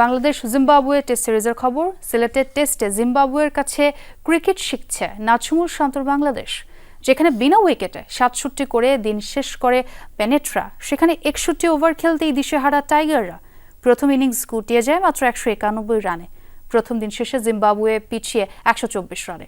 Bangladesh Zimbabwe test সিরিজের খবর সিলেটের টেস্টে জিম্বাবুয়ের কাছে ক্রিকেট শিখছে নাচুমুর শান্তর বাংলাদেশ, যেখানে বিনা উইকেটে সাতষট্টি করে দিন শেষ করে পেনেট্রা সেখানে একষট্টি ওভার খেলতেই দিশেহারা টাইগাররা। প্রথম ইনিংস গুটিয়ে যায় মাত্র একশো একানব্বই রানে। প্রথম দিন শেষে জিম্বাবুয়ে পিছিয়ে একশো চব্বিশ রানে।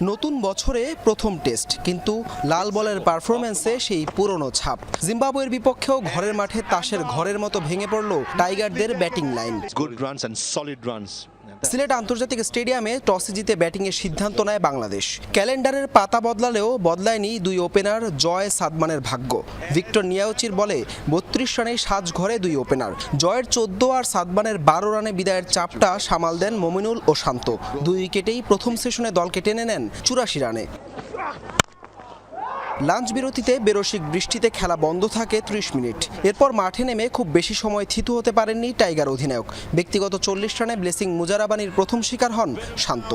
নতুন বছরে প্রথম টেস্ট, কিন্তু লাল বলের পারফরমেন্সে সেই পুরনো ছাপ জিম্বাবুয়ের বিপক্ষেও ঘরের মাঠে তাসের ঘরের মতো ভেঙে পড়ল টাইগারদের batting line good runs and solid runs. Sylhet আন্তর্জাতিক স্টেডিয়ামে টসে জিতে ব্যাটিংয়ের সিদ্ধান্ত নেয় বাংলাদেশ। ক্যালেন্ডারের পাতা বদলালেও বদলায়নি দুই ওপেনার জয় সাদমানের ভাগ্য। ভিক্টর নিয়াউচির বলে, বত্রিশ রানে সাজ ঘরে দুই ওপেনার। জয়ের চোদ্দ আর সাদমানের বারো রানে বিদায়ের চাপটা সামাল দেন মমিনুল ও শান্ত। দুই উইকেটেই প্রথম সেশনে দলকে টেনে নেন চুরাশি রানে। লাঞ্চ বিরতিতে বেরসিক বৃষ্টিতে খেলা বন্ধ থাকে ত্রিশ মিনিট। এরপর মাঠে নেমে খুব বেশি সময় থিতু হতে পারেননি টাইগার অধিনায়ক। ব্যক্তিগত চল্লিশ রানে ব্লেসিং মুজারাবানির প্রথম শিকার হন শান্ত।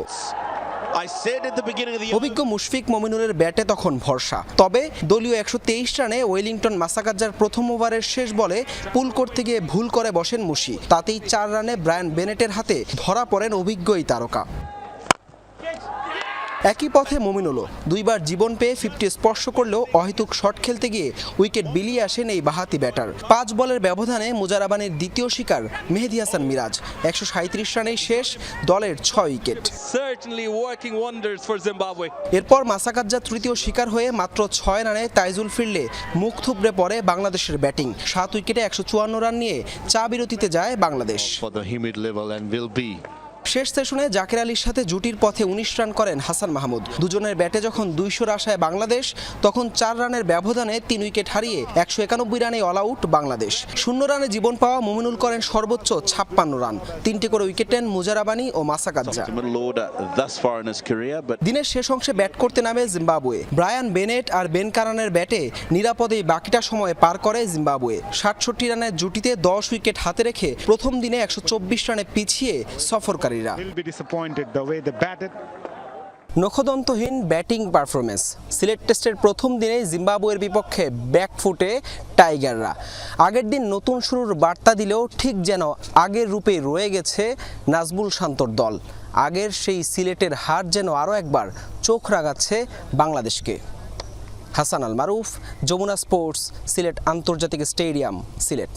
অভিজ্ঞ মুশফিক মমিনুলের ব্যাটে তখন ভরসা। তবে দলীয় একশো তেইশ রানে ওয়েলিংটন মাসাকাজ্জার প্রথম ওভারের শেষ বলে পুল করতে গিয়ে ভুল করে বসেন মুশি। তাতেই চার রানে ব্রায়ান বেনেটের হাতে ধরা পড়েন অভিজ্ঞ এই তারকা। একই পথে মমিনুলও দুইবার জীবন পেয়ে ফিফটি স্পর্শ করলেও অহেতুক শট খেলতে গিয়ে উইকেট বিলিয়ে আসেন এই বাহাতি ব্যাটার। পাঁচ বলের ব্যবধানে মুজারাবানের দ্বিতীয় শিকার মেহেদি হাসান মিরাজ। একশো সাঁত্রিশ রানেই শেষ দলের ছয় উইকেট. এরপর মাসাকাজ্জা তৃতীয় শিকার হয়ে মাত্র ছয় রানে তাইজুল ফিরলে মুখ থুবড়ে পড়ে বাংলাদেশের ব্যাটিং। সাত উইকেটে একশো চুয়ান্ন রান নিয়ে চা বিরতিতে যায় বাংলাদেশ। শেষ সেশনে জাকের আলীর সাথে জুটির পথে উনিশ রান করেন হাসান মাহমুদ। দুজনের ব্যাটে যখন দুইশোর আশায় বাংলাদেশ তখন চার রানের ব্যবধানে তিন উইকেট হারিয়ে একশো একানব্বই রানে অল আউট বাংলাদেশ। শূন্য রানে জীবন পাওয়া মুমিনুল করেন সর্বোচ্চ ছাপ্পান্ন রান। তিনটি করে উইকেট নেন মুজারাবানি ও মাসাকাজ্জা দিনের শেষ অংশে ব্যাট করতে নামে জিম্বাবুয়ে। ব্রায়ান বেনেট আর বেন কারানের ব্যাটে নিরাপদেই বাকিটা সময় পার করে জিম্বাবুয়ে। সাতষট্টি রানের জুটিতে দশ উইকেট হাতে রেখে প্রথম দিনে একশো চব্বিশ রানে পিছিয়ে সফরকারীরা Batted. নখদন্তহীন ব্যাটিং পারফরমেন্স সিলেট টেস্টের প্রথম দিনে জিম্বাবুয়ের বিপক্ষে ব্যাকফুটে টাইগাররা। আগের দিন নতুন শুরুর বার্তা দিলেও ঠিক যেন আগের রূপে রয়ে গেছে নাজবুল শান্তর দল। আগের সেই সিলেটের হার যেন আরও একবার চোখ রাগাচ্ছে বাংলাদেশকে। হাসান আল মারুফ যমুনা স্পোর্টস সিলেট আন্তর্জাতিক স্টেডিয়াম সিলেট।